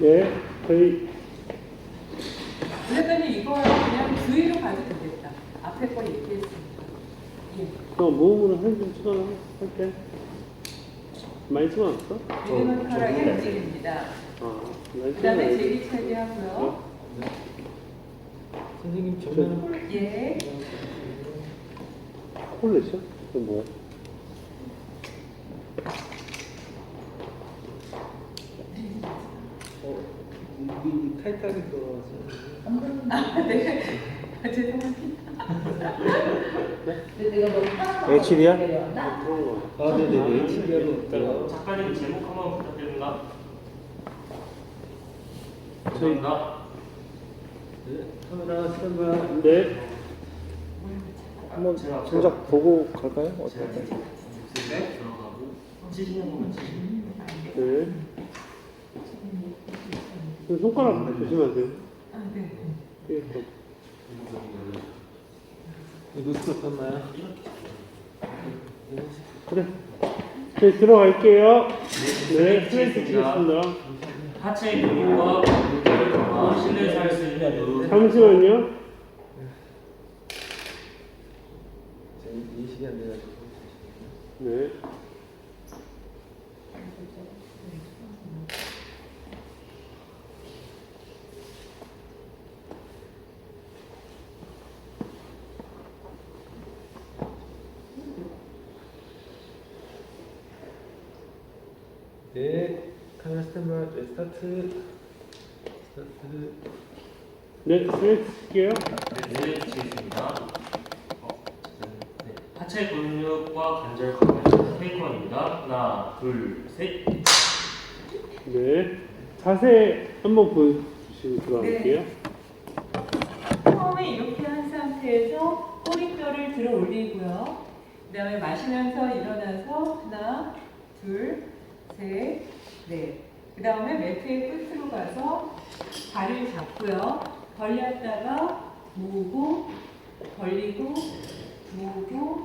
네, 저희 원래는 이거요 그냥 주의로 가도 되겠다. 앞에 거 얘기했으니까. 예. 또 모음으로 한좀 찍어할게. 많이 찍어놨어? 리드미컬하게 움직입니다. 아, 많이 그 다음에 찍어놔야지. 제기 차기 하고요. 선생님 정면 예. 콜렛이요? 그 뭐야? 어, 이 타이트하게 들어와서 아, 네. 아, 죄송합니다. HD야? 내려왔나? 그런 거. 아 네네네 HDR로 있다가 작가님 제목 한번 부탁드립니다. 감사합니다. 네, 카메라 스탠바이 네, 한번 제가 정작 보고 갈까요? 어떨까요? 네. 들어가고 치시는 거면 치시면 네. 그 손가락 조심하세요. 아, 네. 예, 또. 노트 떴나요? 그래. 네, 들어갈게요. 네, 스트레이트 치겠습니다. 하체 근육과 근육을 강화, 실내에서 할 수 있는 무릎, 잠시만요. 제 인식이 안 돼가지고 네. 네 카메라 네, 스타트 스타트 네, 스트레이트 칠게요. 네, 치겠습니다. 어, 네. 하체 근육과 관절 강화 테이크원입니다. 하나, 둘, 셋. 네. 자세 한번 보여주시고 들어갈게요. 처음에 이렇게 한 상태에서 꼬리뼈를 들어 올리고요. 그 다음에 마시면서 일어나서 하나, 둘, 셋, 넷. 그 다음에 매트의 끝으로 가서 발을 잡고요. 벌렸다가 모으고, 벌리고, 모으고,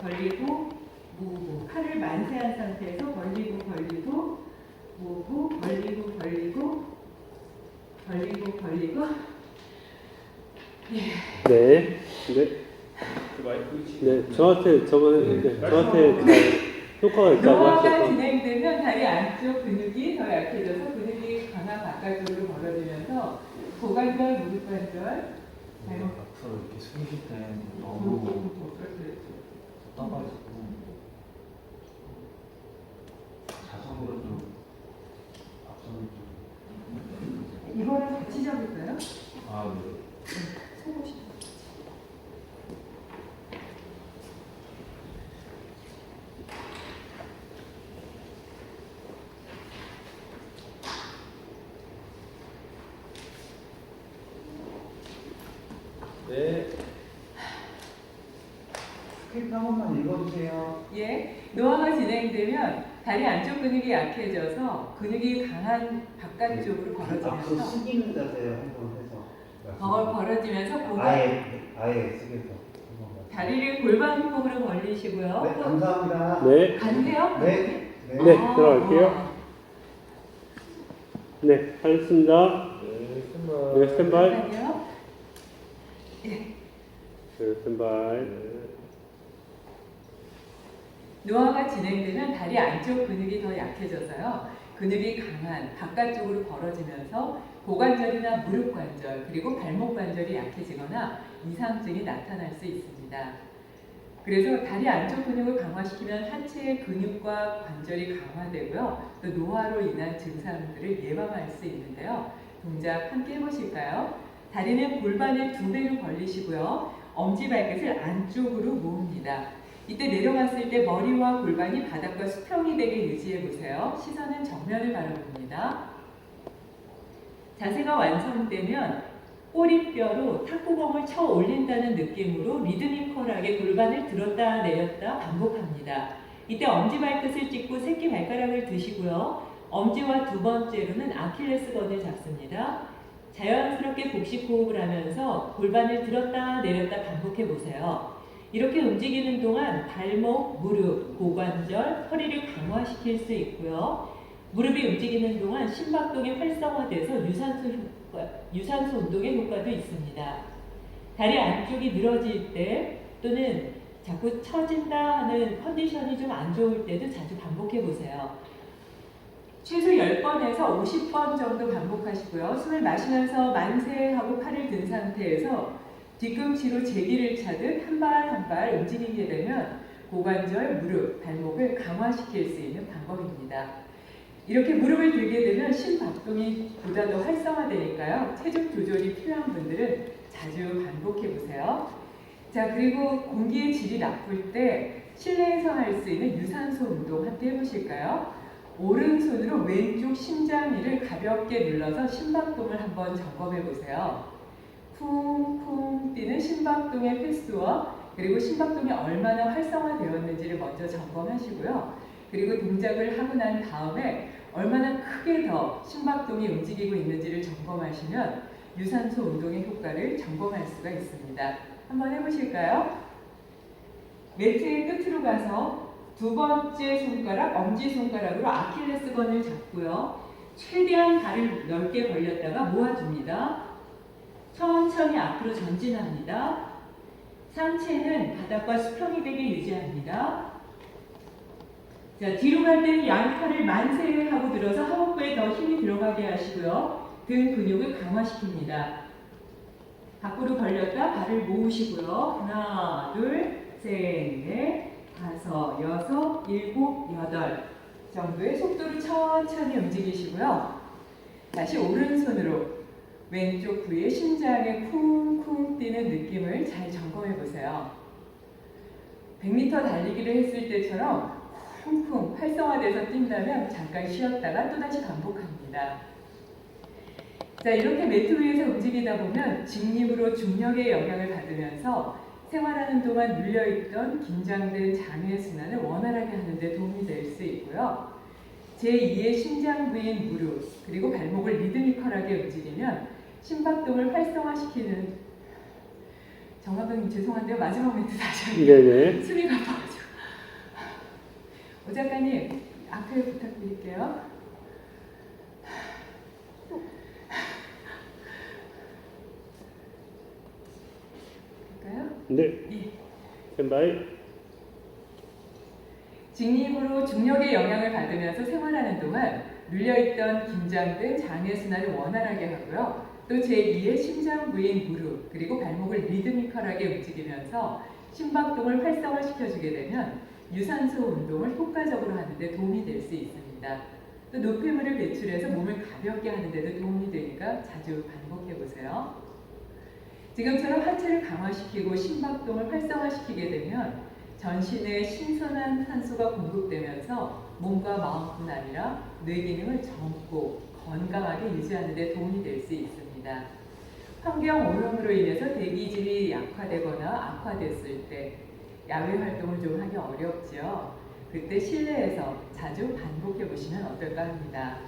벌리고, 모으고. 팔을 만세한 상태에서 벌리고, 벌리고, 모으고, 벌리고, 벌리고, 벌리고, 벌리고. 네. 네. 네, 저한테 저번에 네, 저한테 잘 효과가 있다고 노화가 하셔서 진행되면 다리 안쪽 근육이 더 약해져서 근육이 강화 바깥쪽으로 벌어지면서 고관절, 무릎 관절, 발목 앞으로 이렇게 숙이실 때 너무 떠가지고 자석으로 좀 앞서는 좀. 이거랑 같이 잡을까요? 아, 네. 속옷이. 네 스크립트 한 번만 읽어주세요. 예, 노화가 진행되면 다리 안쪽 근육이 약해져서 근육이 강한 바깥쪽으로 앞으로 벌어지면서 숙이는 자세 한번 해서. 더 벌어지면서 고관 아예 아예 숙여서 한. 다리를 골반폭으로 벌리시고요. 네 감사합니다. 네. 가는데요? 네. 네. 네, 아, 들어갈게요. 와. 네, 하겠습니다. 네, 네, 스탠바이 스탠바이. 잠깐만요. 네, 스탠바이. 노화가 진행되면 다리 안쪽 근육이 더 약해져서요. 근육이 강한 바깥쪽으로 벌어지면서 고관절이나 무릎 관절 그리고 발목 관절이 약해지거나 이상증이 나타날 수 있습니다. 그래서 다리 안쪽 근육을 강화시키면 하체의 근육과 관절이 강화되고요. 또 노화로 인한 증상들을 예방할 수 있는데요. 동작 함께 해보실까요? 다리는 골반의 두 배로 벌리시고요. 엄지 발끝을 안쪽으로 모읍니다. 이때 내려갔을 때 머리와 골반이 바닥과 수평이 되게 유지해 보세요. 시선은 정면을 바라봅니다. 자세가 완성되면 꼬리뼈로 탁구공을 쳐 올린다는 느낌으로 리드미컬하게 골반을 들었다 내렸다 반복합니다. 이때 엄지발끝을 찍고 새끼 발가락을 드시고요. 엄지와 두 번째로는 아킬레스건을 잡습니다. 자연스럽게 복식 호흡을 하면서 골반을 들었다 내렸다 반복해 보세요. 이렇게 움직이는 동안 발목, 무릎, 고관절, 허리를 강화시킬 수 있고요. 무릎이 움직이는 동안 심박동이 활성화돼서 유산소 효과, 유산소 운동의 효과도 있습니다. 다리 안쪽이 늘어질 때 또는 자꾸 처진다 하는 컨디션이 좀 안 좋을 때도 자주 반복해 보세요. 최소 10번에서 50번 정도 반복하시고요. 숨을 마시면서 만세하고 팔을 든 상태에서 뒤꿈치로 제기를 차듯 한 발 한 발 움직이게 되면 고관절, 무릎, 발목을 강화시킬 수 있는 방법입니다. 이렇게 무릎을 들게 되면 심박동이 보다 더 활성화되니까요. 체중 조절이 필요한 분들은 자주 반복해 보세요. 자, 그리고 공기의 질이 나쁠 때 실내에서 할 수 있는 유산소 운동 함께 해보실까요? 오른손으로 왼쪽 심장 위를 가볍게 눌러서 심박동을 한번 점검해 보세요. 쿵쿵 뛰는 심박동의 횟수와 그리고 심박동이 얼마나 활성화되었는지를 먼저 점검하시고요. 그리고 동작을 하고 난 다음에 얼마나 크게 더 심박동이 움직이고 있는지를 점검하시면 유산소 운동의 효과를 점검할 수가 있습니다. 한번 해보실까요? 매트의 끝으로 가서 두 번째 손가락, 엄지손가락으로 아킬레스건을 잡고요. 최대한 발을 넓게 벌렸다가 모아줍니다. 천천히 앞으로 전진합니다. 상체는 바닥과 수평이 되게 유지합니다. 자, 뒤로 갈 때는 양팔을 만세하고 들어서 하복부에 더 힘이 들어가게 하시고요. 등 근육을 강화시킵니다. 밖으로 벌렸다 발을 모으시고요. 하나, 둘, 셋, 넷, 다섯, 여섯, 일곱, 여덟 정도의 속도로 천천히 움직이시고요. 다시 오른손으로 왼쪽 부위의 심장에 쿵쿵 뛰는 느낌을 잘 점검해 보세요. 100m 달리기를 했을 때처럼 쿵쿵 활성화돼서 뛴다면 잠깐 쉬었다가 또다시 반복합니다. 자, 이렇게 매트 위에서 움직이다 보면 직립으로 중력의 영향을 받으면서 생활하는 동안 눌려있던 긴장된 장의 순환을 원활하게 하는 데 도움이 될 수 있고요. 제2의 심장 부인 무릎 그리고 발목을 리드미컬하게 움직이면 심박동을 활성화시키는 정 감독님 죄송한데요 마지막 멘트 다시 할게요. 숨이 가빠가지고 오 작가님 앞에 부탁드릴게요. 할까요? 네. 예. 스탠바이. 직립으로 중력의 영향을 받으면서 생활하는 동안 눌려있던 긴장된 장의 순환을 원활하게 하고요. 또 제2의 심장 부인 무릎 그리고 발목을 리드미컬하게 움직이면서 심박동을 활성화시켜주게 되면 유산소 운동을 효과적으로 하는데 도움이 될 수 있습니다. 또 노폐물을 배출해서 몸을 가볍게 하는데도 도움이 되니까 자주 반복해 보세요. 지금처럼 하체를 강화시키고 심박동을 활성화시키게 되면 전신에 신선한 산소가 공급되면서 몸과 마음뿐 아니라 뇌 기능을 젊고 건강하게 유지하는 데 도움이 될 수 있습니다. 환경 오염으로 인해서 대기질이 약화되거나 악화됐을 때 야외 활동을 좀 하기 어렵죠. 그때 실내에서 자주 반복해 보시면 어떨까 합니다.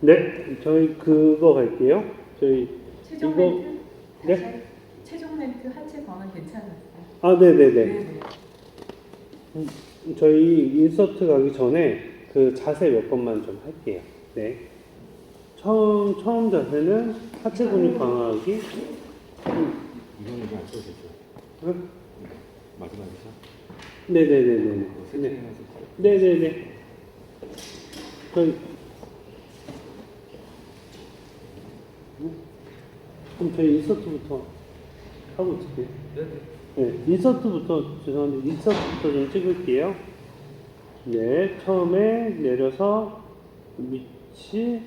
네. 저희 그거 갈게요. 저희 최종 이거- 멘트 네? 다시 할- 최종 멘트 하체 권한 괜찮았어요. 아, 네네네. 네 네. 저희 인서트 가기 전에 그 자세 몇 번만 좀 할게요. 네. 처음 처음 자세는 하체 근육 강화하기. 이거는 이제 안 써도 되죠. 응? 마지막에서 네네네네. 그 네. 세팅해서 네네네. 저희 그럼 저희 인서트부터 하고 있을게요. 네네. 네, 인서트부터 죄송한데 인서트부터 좀 찍을게요. 네, 처음에 내려서 밑이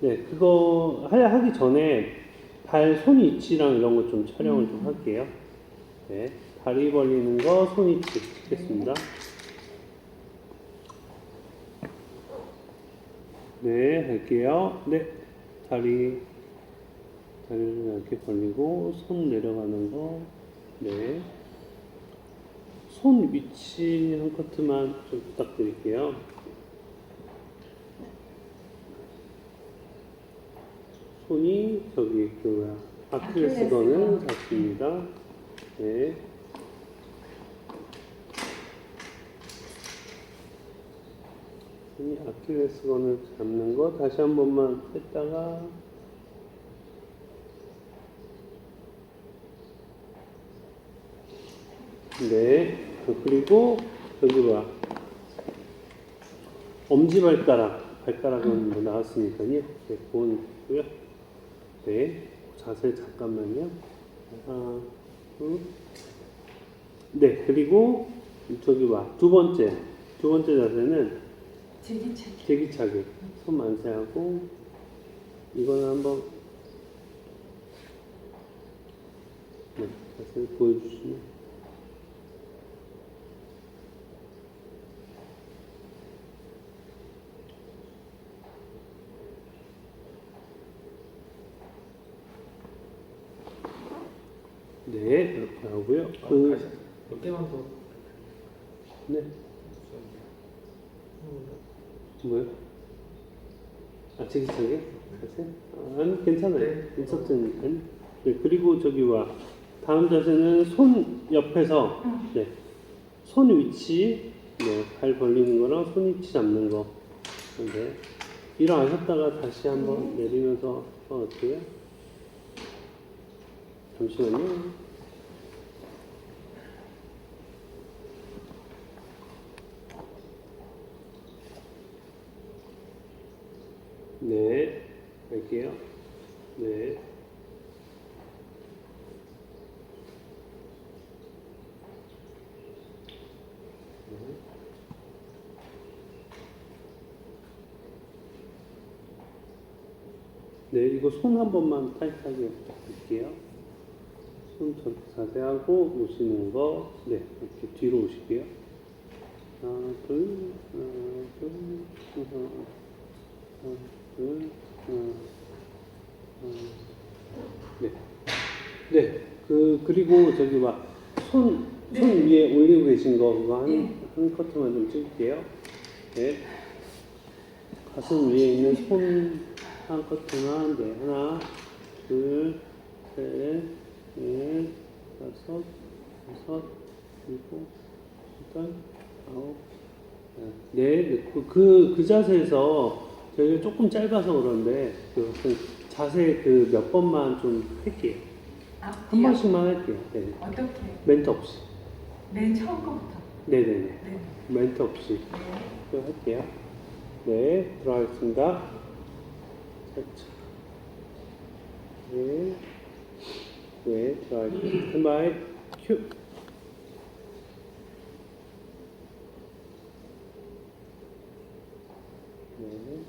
네, 그거 하- 하기 전에 발 손 위치랑 이런 거 좀 촬영을 좀 할게요. 네, 다리 벌리는 거, 손 위치 찍겠습니다. 네, 할게요. 네, 다리 다리를 이렇게 벌리고 손 내려가는 거. 네. 손 위치 한 커트만 좀 부탁드릴게요. 손이 저기 그 뭐야 아킬레스건을 아킬레스건. 잡습니다. 네. 이 아킬레스건을 잡는 거 다시 한 번만 했다가 네 그리고 여기 봐. 엄지발가락 발가락은 뭐 나왔으니까요. 네 그건 있고요. 네 자세 잠깐만요. 하나 둘 네 그리고 저기 봐 두 번째 두 번째 자세는 제기차기. 제기차기. 손 만세하고 이거는 한번 네, 자세히 보여주시면 네 이렇게 하고요 아, 그, 몇 개만 더. 네 뭐요? 아 제기차기? 자세? 아, 아니 괜찮아요 네. 괜찮으니까 네 그리고 저기 와 다음 자세는 손 옆에서 네. 손 위치 네, 발 벌리는 거랑 손 위치 잡는 거 네. 일어나셨다가 다시 한번 내리면서 어, 어때요? 잠시만요. 네 할게요. 네. 네, 이거 손 한 번만 타이트하게 볼게요. 손 저- 자세하고 오시는 거, 네, 이렇게 뒤로 오실게요. 하나, 둘, 하나, 둘, 하나, 하나, 둘, 하나, 하나, 네. 네, 그, 그리고 저기 막, 손, 손 위에 올리고 계신 거, 그거 한, 네. 한 커트만 좀 찍을게요. 네. 가슴 위에 있는 손 한 커트만 네 하나 둘 셋 넷 다섯 여섯 일곱 여덟 아홉 네 그 그, 그 자세에서 저희가 조금 짧아서 그런데 그 자세 그 몇 번만 좀 할게요 아, 한 번씩만 할게요 네 어떻게? 멘트 없이 맨 처음 거부터. 네네네 네. 멘트 없이 네. 또 할게요. 네, 들어가겠습니다. 살짝. 네. 네, 들어가겠습니다. 스마일, 큐. 네.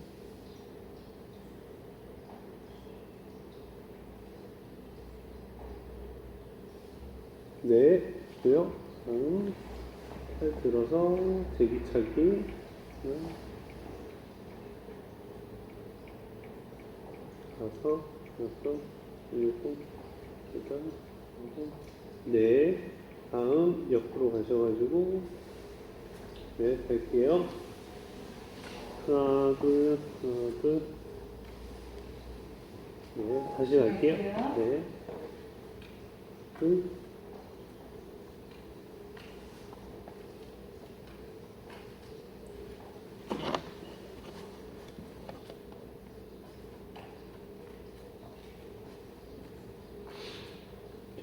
네, 고요 음, 팔 들어서 제기차기. 네. 다섯, 여섯, 일곱, 네. 다음 옆으로 가셔가지고 네, 갈게요. 하나, 둘, 하나, 둘. 네, 다시 갈게요. 네. 둘.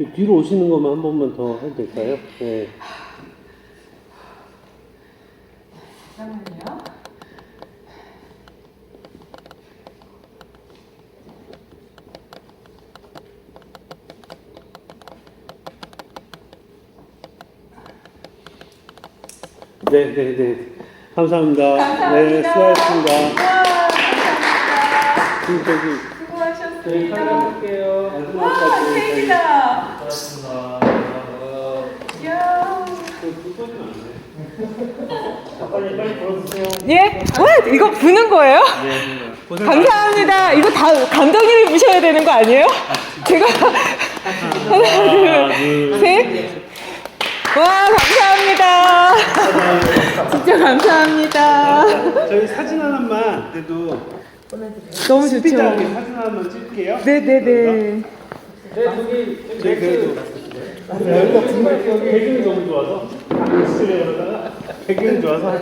뒤로 오시는 것만 한 번만 더 해도 될까요? 네. 잠깐만요. 네, 네, 네. 감사합니다. 감사합니다. 네, 수고하셨습니다. 지금 저기 수고하셨습니다. 촬영할게요. 와. 고맙습니다. 이야. 그 끄지면 안 돼. 빨리 빨리 불러주세요. 예? 와, 이거 부는 거예요? 감사합니다. 이거 다 감독님이 부셔야 되는 거 아니에요? 제가 하나, 둘, 셋. 와, 감사합니다. 진짜 감사합니다. 저희 사진 하나만 그래도 너무 스피드하게 좋죠. 사진 하나만 찍을게요. 네네네. 네, 저기 저기 저희 그래도 여기가 정말 배경이 너무 좋아서 배경이 좋아서